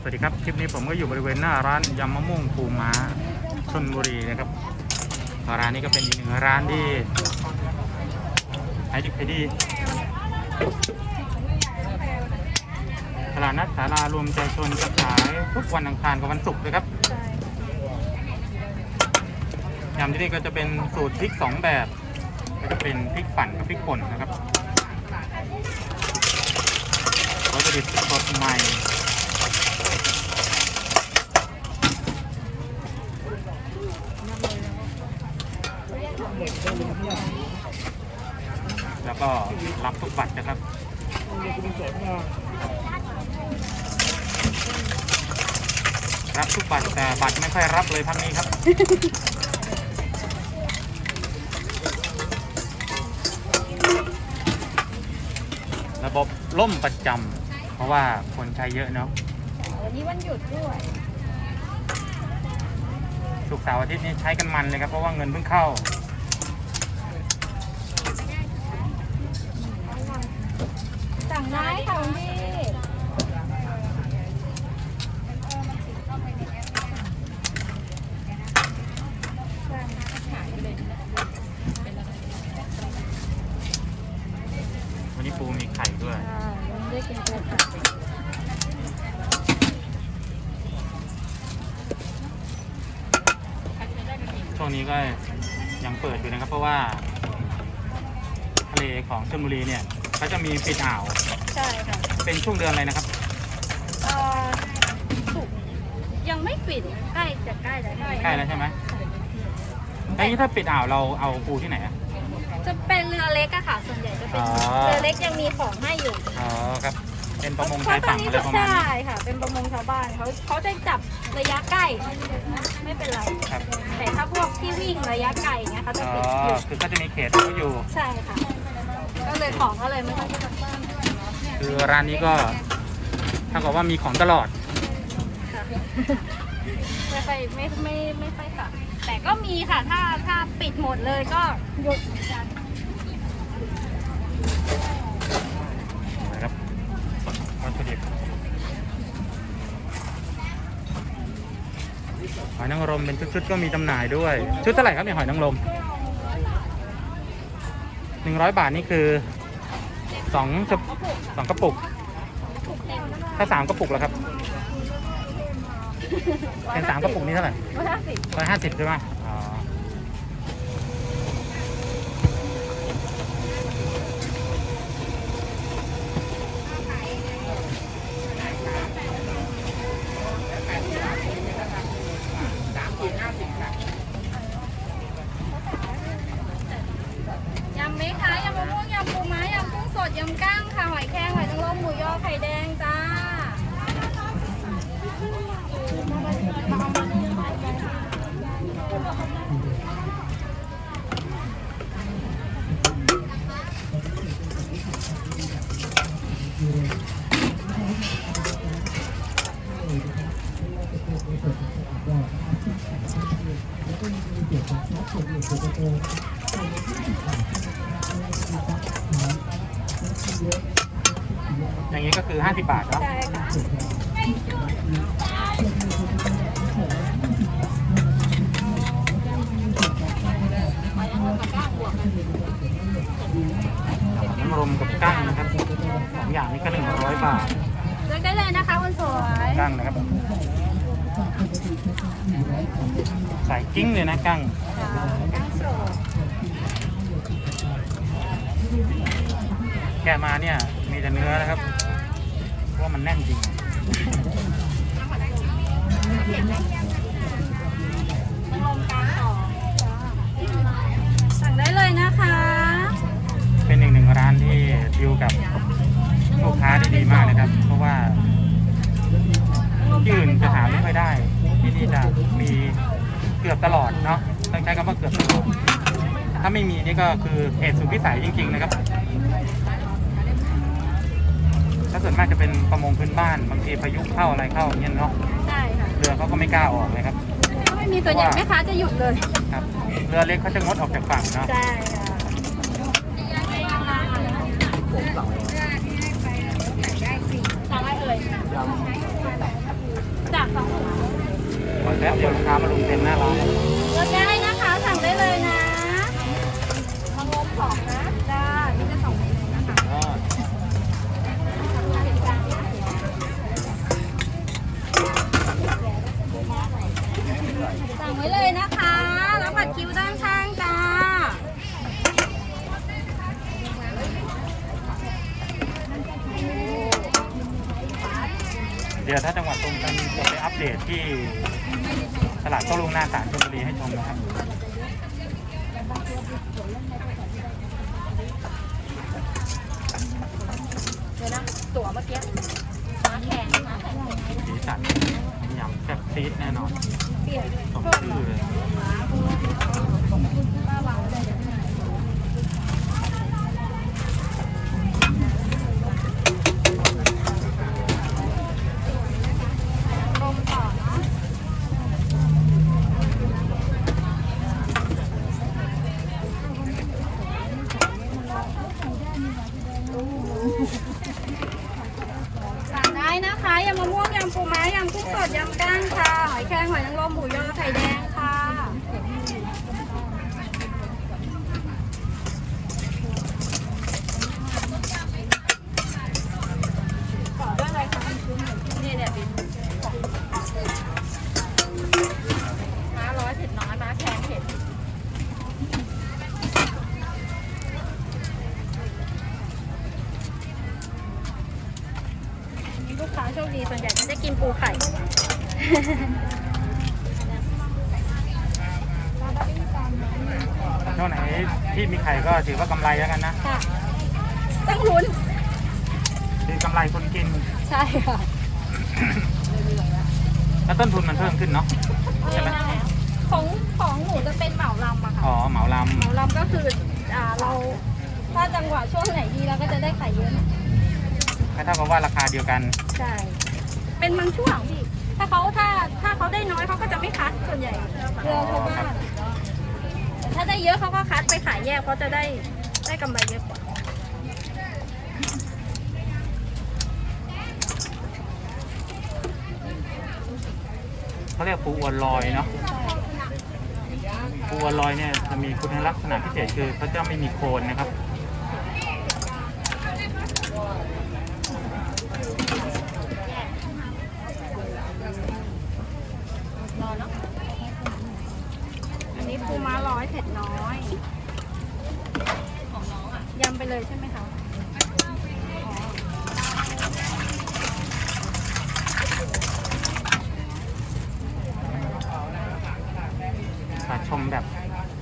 สวัสดีครับ คลิปนี้ผมก็อยู่บริเวณหน้าร้านยำมะม่วงปูม้าชนบุรีนะครับร้านนี้ก็เป็นอีกหนึ่งร้านที่ขายดิบขายดีตลาดนัดสารารวมใจชนจะขายทุกวันอังคารกับวันศุกร์นะครับยำที่นี่ก็จะเป็นสูตรพริกสองแบบ ก็จะเป็นพริกปั่นกับพริกป่นนะครับวัตถุดิบสดใหม่ ก็รับทุกบัตรนะครับรับทุกบัตรแต่บัตรไม่ค่อยรับเลยพักนี้ครับ ระบบล่มประจำเพราะว่าคนใช้เยอะเนาะวันนี้วันหยุดด้วยสุกร์เสาร์อาทิตย์นี้ใช้กันมันเลยครับ เพราะว่าเงินเพิ่งเข้า สั่งได้ค่ะคุณพี่ วันนี้ปูมีไข่ด้วยอ่ายังไม่ได้กินตัวค่ะช่วงนี้ก็ยังเปิดอยู่นะครับ เพราะว่า ทะเลของชลบุรีเนี่ยเขาจะมีปิดอ่าว ใช่ค่ะเป็นช่วงเดือนอะไรนะครับ เอ่อสุกยังไม่ปิดใกล้จะใกล้แล้วใกล้แล้วใช่ไหมแล้วนี้ถ้าปิดอ่าวเราเอาปูที่ไหนอะจะเป็นเรือเล็กอะค่ะ ส่วนใหญ่จะเป็นอ๋อ เรือเล็กยังมีของให้อยู่อ๋อครับ เป็นประมงเพชายราะตอฝั่นงนี้อะไรประมาณใช่นี้ค่ะ เป็นประมงชาวบ้านเขาเขาจะจับระยะใกล้ไม่เป็นไร ครับ แต่ถ้าพวกที่วิ่งระยะไกลอย่างเงี้ยเขาจะอ๋อปิดอยู่คือก็จะมีเขตเขาอยู่ ใช่ค่ะ ก็เลยของก็เลยไม่ค่อยจะบ้านคือร้านนี้ก็ถ้ากับว่ามีของตลอด ค่ะไม่ค่อยไม่ไม่ไม่ค่อยค่ะ แต่ก็มีค่ะ ถ้าถ้าปิดหมดเลยก็หยุดเหมือ นกันนะครับวัตถุดิบหอยนางรมเป็นชุดๆก็มีจำหน่ายด้วย ชุดเท่าไหร่ครับเนี่ยหอยนางรมหนึ่งร้อยบาทนี่คือสองสกสองกระปุกถูกเต็มถ้าสามกระปุกแล้วครับ เป็นสามกระปุกนี่เท่าไหร่ร้อยห้าสิบร้อยห้าสิบใช่ไหมอ๋อ ยำไหมคะยำมะม่วงยำปูม้ายำกุ้งสดยำกั้งค่ะหอยแครงหอยนางรมหมูยอไข่แดงจ้า อย่างนี้ก็คือห้าสิบบาทเนาะ ใช่ค่ะ น้ำรมกับกั้งนะครับสองอย่างนี้ก็หนึ่งร้อยบาท เลือกได้เลยนะคะคนสวย กั้งนะครับ ใส่ กิ้งเลยนะกั้งกั้งสดแกะมาเนี่ยมีแต่เนื้อนะครับเพราะว่ามันแน่นจริงนางรมกลางสองสั่งได้เลยนะคะ เป็นหนึ่งหนึ่งร้านที่ดิวกับลูกค้าได้ดีมากนะครับ เพราะว่าที่อื่นจะหาไม่ค่อยได้ ที่นี่จะมีเกื อบตลอดเนาะต้องใช้คำว่าเกือบตลอดถ้าไม่มีนี่ก็คือเหตุสุดวิสัยจริง ๆ นะครับถ้าส่วนมากจะเป็นประมงพื้นบ้านบางทีพายุเข้าอะไรเข้าอย่างเงี้ยเนาะใช่ค่ะเรือเขาก็ไม่กล้าออกเลยครับถ้าไม่มีส่วนใหญ่แม่ค้าจะหยุดเลยครับเรือเล็กเขาจะงดออกจากฝั่งเนาะใช่ค่ะสั่ง แล้วเดี๋ยวลูกค้ามาลุมเต็มหน้าร้าน งหน้าศาลชลบุรีให้ชมนะครับเดี๋ยวนะตั๋วเมื่อกี้ม้าแข่งม้าแข่งสีสันยำแซ่บซีดแน่นอนเปลี่ยนสมชื่อเลย ป้าวางไว้เลยเดี๋ยวลมต่อเนาะ สั่งได้นะคะยำมะม่วงยำ ปูม้ายำกุ้งสดยำก้างค่ะ หอยแครงหอยนางรมหมูยอไข่แดงค่ะต่อด้ไรคะนี่เนี่ยบินม้าร้อยเผ็ดน้อยม้าแครงเผ็ดลูกค้าโชคดีส่วนใหญ่ กินปูไข่ช่วงไหนที่มีไข่ก็ถือว่ากำไรแล้วกันนะค่ะ ต้องลุ้น คือกำไรคนกิน ใช่ค่ะ แล้วต้นทุนมันเพิ่มขึ้นเนาะ ใช่ไหม ของของหนูจะเป็นเหมาลำอะค่ะ อ๋อเหมาลเหมาลำก็คืออ่าเราถ้าจังหวะช่วงไหนดีเราก็จะได้ไข่เยอะหน่อยำก็เท่ากับว่าราคาเดียวกัน ใช่ เป็นบางช่วงพี่ ถ้าเขาถ้าถ้าเขาได้น้อยเขาก็จะไม่คัดส่วนใหญ่เรือเขาบ้านแต่ถ้าได้เยอะเขาก็คัดไปขายแยกเขาจะได้ได้กำไรเยอะกว่าเขาเรียกปูอวนลอยเนาะปูอวนลอยเนี่ยจะมีคุณลักษณะพิเศษคือเขาจะไม่มีโคนนะครับ รอเนาะอันนี้ปูม้าร้อยเผ็ดน้อย ของน้องอะ ยำไปเลยใช่ไหมคะอ๋อ มา ชมแบบ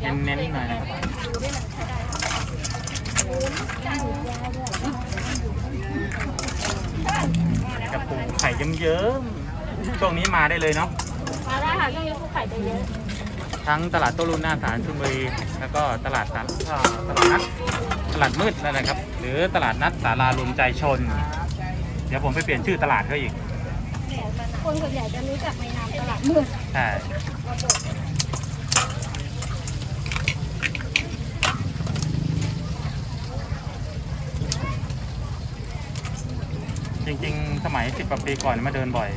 เน้นๆหน่อยนะครับดูด้วยนะใช้ได้ค่ะกับปูไข่เยิ้มๆช่วงนี้มาได้เลยเนาะมาได้ค่ะช่วงนี้ปูไข่จะเยอะทั้งตลาดโต้รุ่งหน้าศาลชลบุรีแล้วก็ตลาดสารเอ่อตลาดนัดตลาดมืดนั่นแหละครับ หรือตลาดนัดสารารวมใจชน เดี๋ยวผมไปเปลี่ยนชื่อตลาดเขาอีก คนส่วนใหญ่จะรู้จักในนามตลาดมืดใช่จริงๆ สมัยสิบกว่าปีก่อนมาเดินบ่อย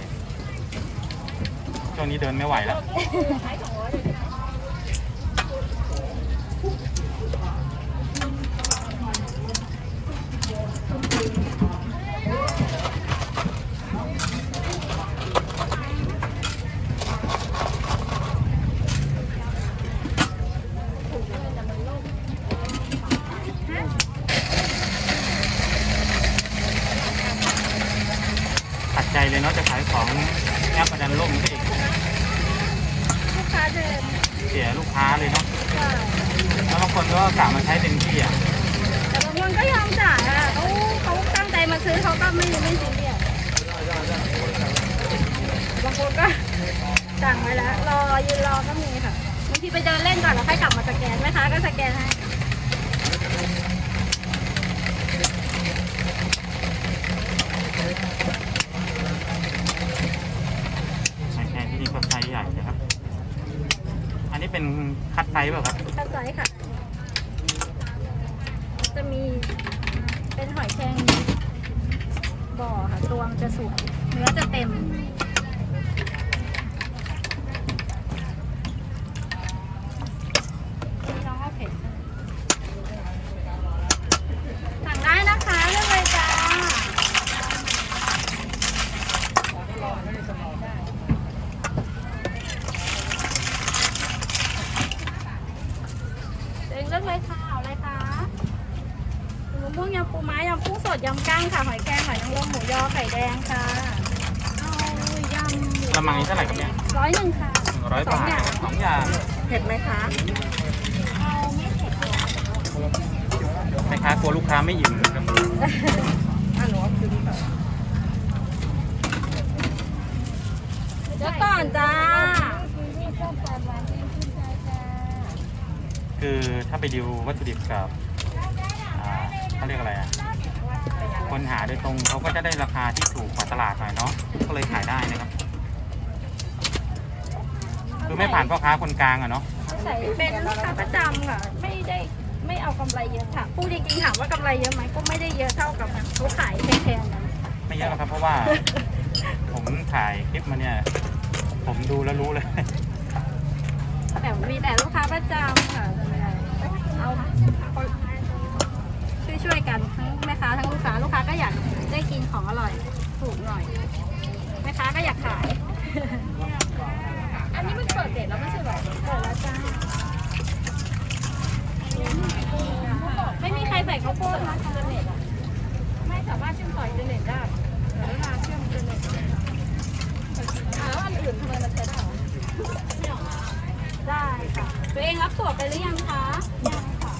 ช่วงนี้เดินไม่ไหวแล้ว ขัดใจเลยเนาะจะขายของแอปประดันล่มก็อีก ลูกค้าเดิน เสียลูกค้าเลยเนาะ ใช่ แล้วบาง คนก็กะมาใช้เต็มที่อะแต่บางคนก็ยอมจ่ายอะเขาเขาตั้งใจมาซื้อเขาก็ไม่ไม่ซีเรียสบางคนก็สั่งไว้แล้ว รอยืนรอก็มีค่ะบางทีไปเดินเล่นก่อนแล้วค่อยกลับมาสแกนแม่ค้าก็สแกนให้ใช้แค่ที่นี่ก็ใช้ใหญ่เลยครับ อันนี้เป็นคัดไซส์เปล่าครับคัดไซส์ค่ะจะมีเป็นหอยแครงบ่อค่ะ ตัวมันจะสวยเนื้อจะเต็ม มม่วงยำปูม้ายำกุ้งสดยำก้างค่ะ หอยแครงหอยนางรมหมูยอไข่แดงค่ะเอายำกระมังนี้เท่าไหร่กันเนี่ย ร้อยหนึ่งค่ะ หนึ่งร้อยบาทสองอย่างเผ็ดไหมคะไม่เผ็ดค่ะแม่ค้ากลัวลูกค้าไม่อิ่มนะครับอะหนูเอาคืนนี้ก่อนเดี๋ยวก่อนจ้า คือถ้าไปดูวัตถุดิบกับ เขาเรียกอะไรอะคนหาโดยตรงเขาก็จะได้ราคาที่ถูกกว่าตลาดหน่อยเนาะก็เลยขายได้นะครับ คือไม่ผ่านพ่อค้าคนกลางอะเนาะใส่เป็นลูกค้าประจำค่ะ ไม่ได้ไม่เอากำไรเยอะค่ะพูดจริงๆถามว่ากำไรเยอะไหมก็ไม่ได้เยอะเท่ากับเขาขายแพงๆกันไม่เยอะหรอกครับ เพราะว่า ผมถ่ายคลิปมาเนี่ย ผมดูแล้วรู้เลยแต่มีแต่ลูกค้าประจำค่ะส่วนใหญ่เอาช่วยช่วยๆกันทั้งแม่ค้าทั้งลูกค้าลูกค้าก็อยากได้กินของอร่อยถูกหน่อยแม่ค้าก็อยากขาย อันนี้มันเปิดเด็ดแล้วไม่ใช่เหรอเปิดแล้วจ้าไม่มีใครใส่ข้าวโพดนะอินเทอร์เน็ตอะไม่สามารถเชื่อมต่ออินเทอร์เน็ตได้แต่เวลาเชื่อมอินเทอร์เน็ตอ่าแล้วอันอื่นทำไมมันใช้ได้เหรอ ได้ค่ะ ตัวเองรับตั๋วไปหรือยังคะ ยังค่ะ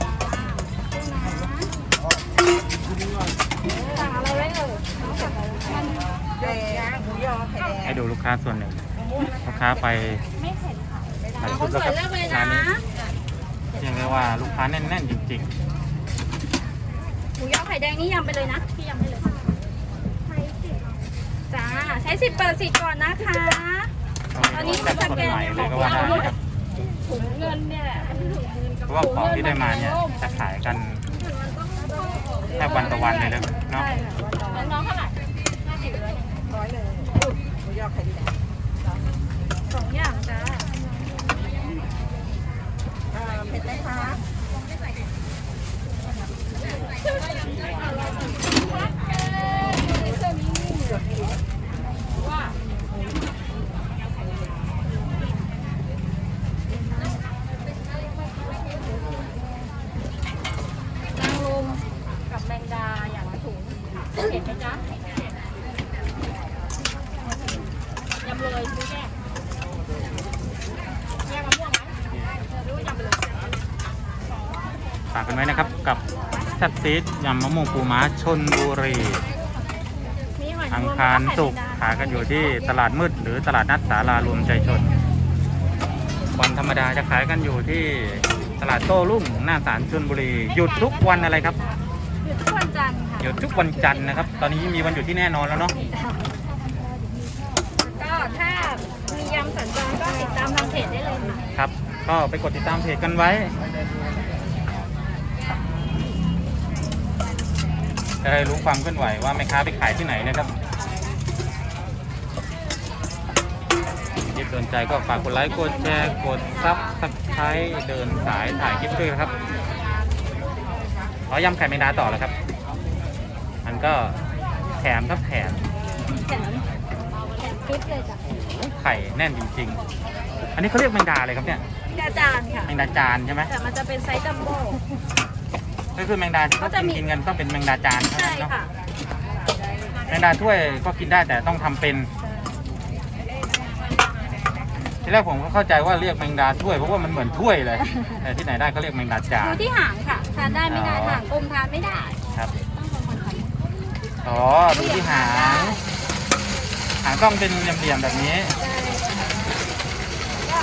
สั่งอะไรไว้เอ่ยน้องสั่งอะไรมันแดงหมูยอไข่แดงให้ดูลูกค้าส่วนหนึ่งลูกค้าไปไม่เผ็ดค่ะหลายคชุดนสแล้ววยครับเลือกเลยร้านะนนี้เรียกได้ว่าลูกค้าแน่นๆจริงหมูยอไข่แดงนี่ยำไปเลยนะพี่ยำไปเลยใช้สิบจ้าใช้สิบเปิดสิบก่อนนะคะๆตอนนี้แบบสดใหม่เลยก็ว่าได้นะครับ ถุงเงินเนี่ยแหละถุงเงินเพราะว่าของที่ได้มาเนี่ยจะขายกันแทบวันต่อวันเลยเลยเนาะใช่ค่ะแล้วน้องเท่าไหร่ห้าสิบเลยร้อยเลยหมูยอไข่แดงสองอย่างจ้าอ่าเผ็ดไหมคะนางลมกับแมงดาอย่างละถุงเห็นไหมจ๊ะยำเลยซื้อแยกแยกมะม่วงไหมหรือว่ายำไปเลย ฝากกันไว้นะครับกับแซ่บซีดยำมะม่วงปูม้าชนบุรีมีหอยนอังงรมคารแล้วศุกร์ไข่แมงดาขายกันอยู่ที่ตลาดมืดหรือตลาดนัดสารารวมใจชนวันธรรมดาจะขายกันอยู่ที่ตลาดโต้รุ่งหน้าศาลชนบุรีหยุดทุกวันอะไรครับหยุดทุกวันจันทร์ค่ะหยุดทุกวันจันทร์นะครับ ตอนนี้มีวันหยุดที่แน่นอนแล้วเนาะก็ถ้ามียำสัญจรก็ติดตามทางเพจได้เลยค่ะครับ ก็ไปกดติดตามเพจกันไว้ จะได้รู้ความเคลื่อนไหวว่าแม่ค้าไปขายที่ไหนนะครับยิบโดนใจก็ฝากกดไลค์กดแชร์กดซับสไครต์เดินสายถ่ายคลิปด้วยนะครับขอยำไข่แมงดาต่อแล้วครับ มันก็แถมครับแถมแถมแถมคลิปเลยจ้ะไข่แน่นจริง ๆ อันนี้เขาเรียกแมงดาอะไรครับเนี่ยกระจานค่ะแมงดาจานใช่ไหมแต่มันจะเป็นไซส์จัมโบ้ ก็คือแมงดาที่เขาก็จะมีกินกันต้องเป็นแมงดาจานเท่าใช่นั้นเนาะค่ะแมงดาถ้วยก็กินได้แต่ต้องทำเป็นทีแรกผมก็เข้าใจว่าเรียกแมงดาถ้วยเพราะว่ามันเหมือนถ้วยเลย แต่ที่ไหนได้เขาเรียกแมงดาจาอน ยู่ที่หางค่ะทานได้ไม่ได้อ๋อ หางกลมทานไม่ได้ครับ ต้องเป็นคนทำอ๋อ ดูที่หาง หางต้องเป็นเหลี่ยมๆแบบนี้ก็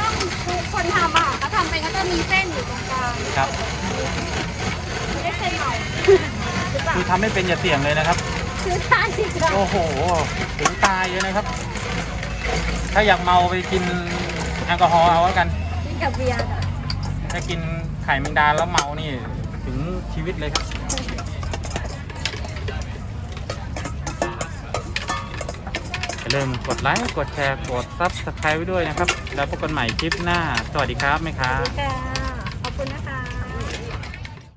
ต้องคือคนทำอะเขาทำไปก็จะมีเส้นอยู่ตรงกลางครับ ไม่ได้เส้นเมาหรือเปล่าคือทำไม่เป็นอย่าเสี่ยงเลยนะครับ คือทานดีกว่าโอ้โหถึงตายเลยนะครับ ถ้าอยากเมาไปกินแอลกอฮอล์เอาแล้วกัน กินกับเบียร์ค่ะถ้ากินไข่แมงดาแล้วเมานี่ ถึงชีวิตเลยครับ อย่าลืมกดไลค์ กดแชร์ กดซับสไครต์ไว้ด้วยนะครับ แล้วพบกันใหม่คลิปหน้า สวัสดีครับแม่ค้า ค่ะ